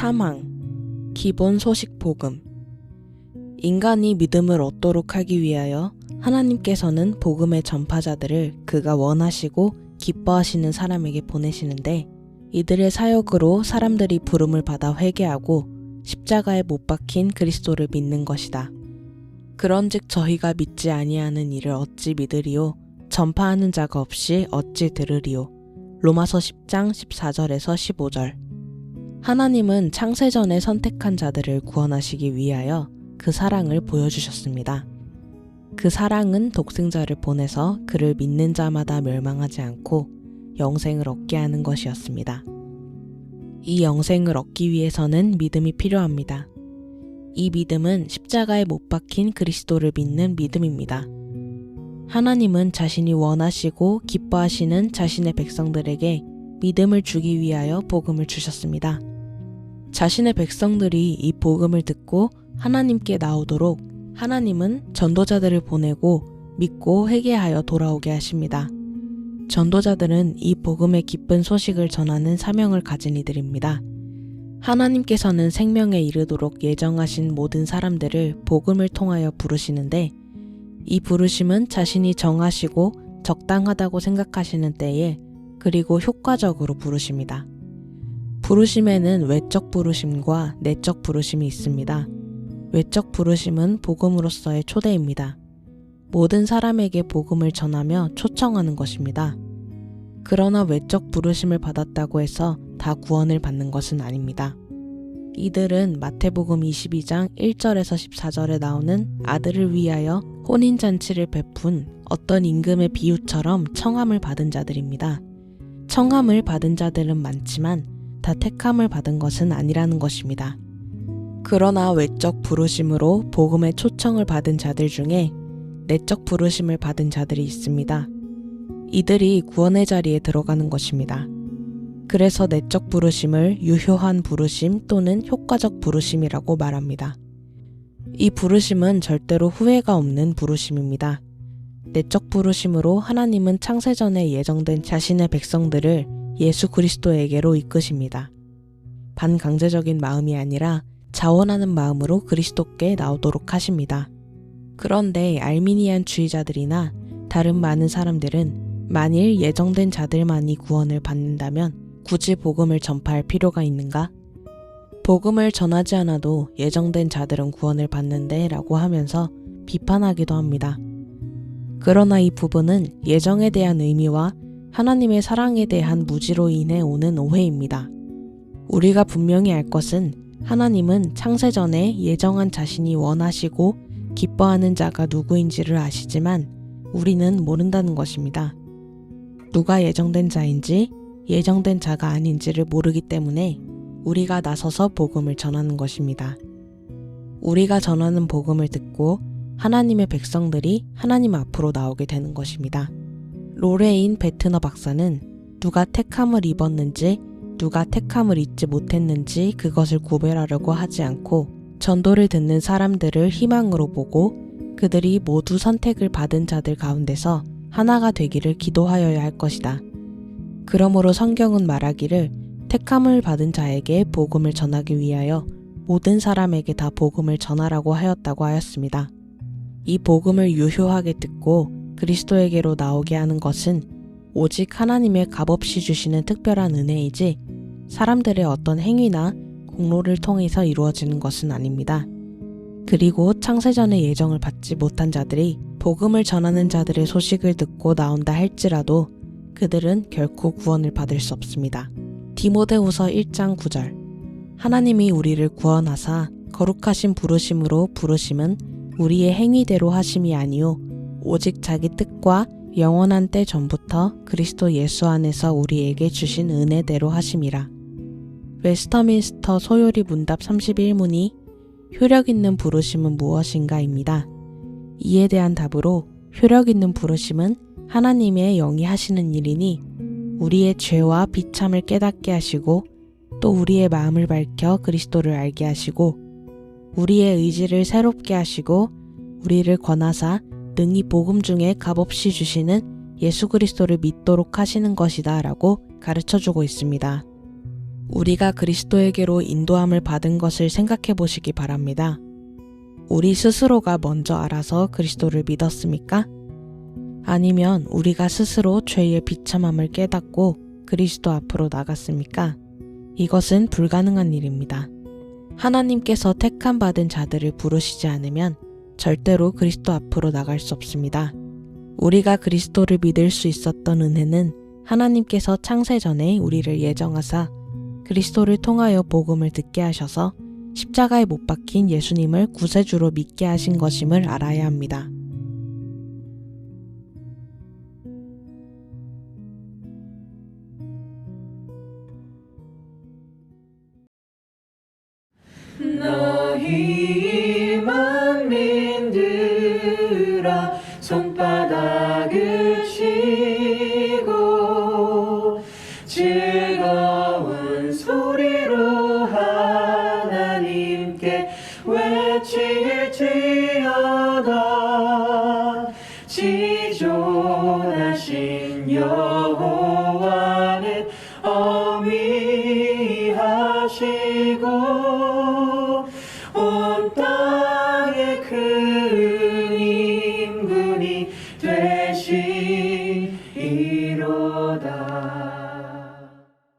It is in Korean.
사망 기본 소식 복음. 인간이 믿음을 얻도록 하기 위하여 하나님께서는 복음의 전파자들을 그가 원하시고 기뻐하시는 사람에게 보내시는데 이들의 사역으로 사람들이 부름을 받아 회개하고 십자가에 못 박힌 그리스도를 믿는 것이다. 그런즉 저희가 믿지 아니하는 이를 어찌 믿으리요 전파하는 자가 없이 어찌 들으리요 로마서 10장 14절에서 15절 하나님은 창세전에 선택한 자들을 구원하시기 위하여 그 사랑을 보여주셨습니다. 그 사랑은 독생자를 보내서 그를 믿는 자마다 멸망하지 않고 영생을 얻게 하는 것이었습니다. 이 영생을 얻기 위해서는 믿음이 필요합니다. 이 믿음은 십자가에 못 박힌 그리스도를 믿는 믿음입니다. 하나님은 자신이 원하시고 기뻐하시는 자신의 백성들에게 믿음을 주기 위하여 복음을 주셨습니다. 자신의 백성들이 이 복음을 듣고 하나님께 나오도록 하나님은 전도자들을 보내고 믿고 회개하여 돌아오게 하십니다. 전도자들은 이 복음의 기쁜 소식을 전하는 사명을 가진 이들입니다. 하나님께서는 생명에 이르도록 예정하신 모든 사람들을 복음을 통하여 부르시는데 이 부르심은 자신이 정하시고 적당하다고 생각하시는 때에 그리고 효과적으로 부르십니다. 부르심에는 외적 부르심과 내적 부르심이 있습니다. 외적 부르심은 복음으로서의 초대입니다. 모든 사람에게 복음을 전하며 초청하는 것입니다. 그러나 외적 부르심을 받았다고 해서 다 구원을 받는 것은 아닙니다. 이들은 마태복음 22장 1절에서 14절에 나오는 아들을 위하여 혼인잔치를 베푼 어떤 임금의 비유처럼 청함을 받은 자들입니다. 청함을 받은 자들은 많지만 다 택함을 받은 것은 아니라는 것입니다. 그러나 외적 부르심으로 복음의 초청을 받은 자들 중에 내적 부르심을 받은 자들이 있습니다. 이들이 구원의 자리에 들어가는 것입니다. 그래서 내적 부르심을 유효한 부르심 또는 효과적 부르심이라고 말합니다. 이 부르심은 절대로 후회가 없는 부르심입니다. 내적 부르심으로 하나님은 창세전에 예정된 자신의 백성들을 예수 그리스도에게로 이끄십니다. 반강제적인 마음이 아니라 자원하는 마음으로 그리스도께 나오도록 하십니다. 그런데 알미니안 주의자들이나 다른 많은 사람들은 만일 예정된 자들만이 구원을 받는다면 굳이 복음을 전파할 필요가 있는가? 복음을 전하지 않아도 예정된 자들은 구원을 받는데 라고 하면서 비판하기도 합니다. 그러나 이 부분은 예정에 대한 의미와 하나님의 사랑에 대한 무지로 인해 오는 오해입니다. 우리가 분명히 알 것은 하나님은 창세전에 예정한 자신이 원하시고 기뻐하는 자가 누구인지를 아시지만 우리는 모른다는 것입니다. 누가 예정된 자인지 예정된 자가 아닌지를 모르기 때문에 우리가 나서서 복음을 전하는 것입니다. 우리가 전하는 복음을 듣고 하나님의 백성들이 하나님 앞으로 나오게 되는 것입니다. 로레인 베트너 박사는 누가 택함을 입었는지 누가 택함을 잊지 못했는지 그것을 구별하려고 하지 않고 전도를 듣는 사람들을 희망으로 보고 그들이 모두 선택을 받은 자들 가운데서 하나가 되기를 기도하여야 할 것이다. 그러므로 성경은 말하기를 택함을 받은 자에게 복음을 전하기 위하여 모든 사람에게 다 복음을 전하라고 하였다고 하였습니다. 이 복음을 유효하게 듣고 그리스도에게로 나오게 하는 것은 오직 하나님의 값없이 주시는 특별한 은혜이지 사람들의 어떤 행위나 공로를 통해서 이루어지는 것은 아닙니다. 그리고 창세전의 예정을 받지 못한 자들이 복음을 전하는 자들의 소식을 듣고 나온다 할지라도 그들은 결코 구원을 받을 수 없습니다. 디모데후서 1장 9절 하나님이 우리를 구원하사 거룩하신 부르심으로 부르심은 우리의 행위대로 하심이 아니요 오직 자기 뜻과 영원한 때 전부터 그리스도 예수 안에서 우리에게 주신 은혜대로 하심이라. 웨스터민스터 소요리 문답 31문이 효력 있는 부르심은 무엇인가입니다. 이에 대한 답으로 효력 있는 부르심은 하나님의 영이 하시는 일이니 우리의 죄와 비참을 깨닫게 하시고 또 우리의 마음을 밝혀 그리스도를 알게 하시고 우리의 의지를 새롭게 하시고 우리를 권하사 능히 복음 중에 값없이 주시는 예수 그리스도를 믿도록 하시는 것이다 라고 가르쳐 주고 있습니다. 우리가 그리스도에게로 인도함을 받은 것을 생각해 보시기 바랍니다. 우리 스스로가 먼저 알아서 그리스도를 믿었습니까? 아니면 우리가 스스로 죄의 비참함을 깨닫고 그리스도 앞으로 나갔습니까? 이것은 불가능한 일입니다. 하나님께서 택함 받은 자들을 부르시지 않으면 절대로 그리스도 앞으로 나갈 수 없습니다. 우리가 그리스도를 믿을 수 있었던 은혜는 하나님께서 창세 전에 우리를 예정하사 그리스도를 통하여 복음을 듣게 하셔서 십자가에 못 박힌 예수님을 구세주로 믿게 하신 것임을 알아야 합니다. 함께 외칠지어다. 지존하신 여호와는 어미하시고 온 땅에 그